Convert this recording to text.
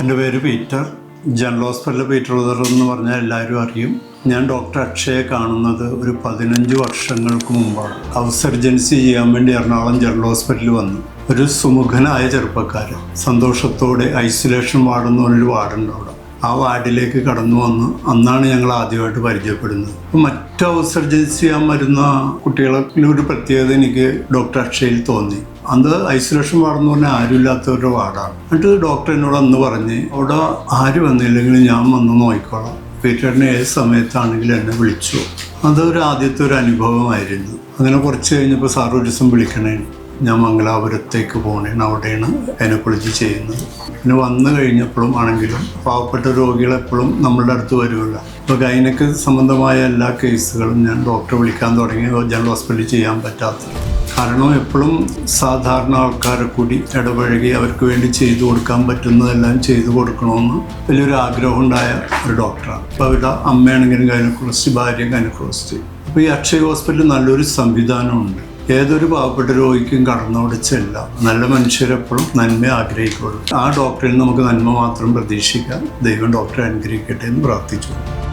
എന്റെ പേര് Peter. General ഹോസ്പിറ്റലിൽ പീറ്റർ ഉദർ എന്ന് പറഞ്ഞാൽ എല്ലാവരും അറിയും. ഞാൻ ഡോക്ടർ അക്ഷയെ കാണുന്നത് ഒരു പതിനഞ്ച് വർഷങ്ങൾക്ക് മുമ്പാണ്. ഹൗസ് സർജൻസി ചെയ്യാൻ വേണ്ടി എറണാകുളം ജനറൽ ഹോസ്പിറ്റലിൽ വന്നു. ഒരു സുമുഖനായ ചെറുപ്പക്കാരൻ. സന്തോഷത്തോടെ ഐസൊലേഷൻ വാർഡ് എന്ന് പറഞ്ഞൊരു വാർഡുണ്ട് അവിടെ. ആ വാർഡിലേക്ക് കടന്നു വന്ന് അന്നാണ് ഞങ്ങൾ ആദ്യമായിട്ട് പരിചയപ്പെടുന്നത്. അപ്പം മറ്റ് ഹൗസ് സർജൻസി ചെയ്യാൻ വരുന്ന കുട്ടികളിൽ ഒരു പ്രത്യേകത എനിക്ക് ഡോക്ടർ അക്ഷയിൽ തോന്നി. അത് ഐസൊലേഷൻ വാർഡെന്ന് പറഞ്ഞാൽ ആരുമില്ലാത്തവരുടെ വാർഡാണ്. എന്നിട്ട് ഡോക്ടർ എന്നോട് അന്ന് പറഞ്ഞ് അവിടെ ആര് വന്നില്ലെങ്കിലും ഞാൻ വന്ന് നോക്കിക്കോളാം. പീറ്ററിനെ ഏത് സമയത്താണെങ്കിലും എന്നെ വിളിച്ചു. അതൊരു ആദ്യത്തെ ഒരു അനുഭവമായിരുന്നു. അങ്ങനെ കുറച്ച് കഴിഞ്ഞപ്പോൾ സാർ ഒരു ദിവസം വിളിക്കണേ ഞാൻ മംഗലാപുരത്തേക്ക് പോകണേണ് അവിടെയാണ് ഗൈനക്കോളജി ചെയ്യുന്നത്. പിന്നെ വന്നു കഴിഞ്ഞപ്പോഴും ആണെങ്കിലും പാവപ്പെട്ട രോഗികളെപ്പോഴും നമ്മളുടെ അടുത്ത് വരുമല്ലോ അപ്പോൾ ഗൈനക്ക് സംബന്ധമായ എല്ലാ കേസുകളും ഞാൻ ഡോക്ടറെ വിളിക്കാൻ തുടങ്ങി. ജനറൽ ഹോസ്പിറ്റലിൽ ചെയ്യാൻ പറ്റാത്തത്. കാരണം എപ്പോഴും സാധാരണ ആൾക്കാരെ കൂടി ഇടപഴകി അവർക്ക് വേണ്ടി ചെയ്തു കൊടുക്കാൻ പറ്റുന്നതെല്ലാം ചെയ്തു കൊടുക്കണമെന്ന് വലിയൊരു ആഗ്രഹം ഉണ്ടായ ഒരു ഡോക്ടറാണ്. അപ്പോൾ അവരുടെ അമ്മയാണെങ്കിലും ഗൈനക്കോളജിസ്റ്റ് ഭാര്യ ഗൈനക്കോളജിസ്റ്റ്. അപ്പോൾ ഈ അക്ഷയ ഹോസ്പിറ്റലിൽ നല്ലൊരു സംവിധാനമുണ്ട്. ഏതൊരു പാവപ്പെട്ട രോഗിക്കും കടന്നോട് നല്ല മനുഷ്യരെപ്പോഴും നന്മ ആഗ്രഹിക്കുള്ളൂ. ആ ഡോക്ടറിൽ നമുക്ക് നന്മ മാത്രം പ്രതീക്ഷിക്കാം. ദൈവം ഡോക്ടറെ അനുഗ്രഹിക്കട്ടെ എന്ന് പ്രാർത്ഥിച്ചു.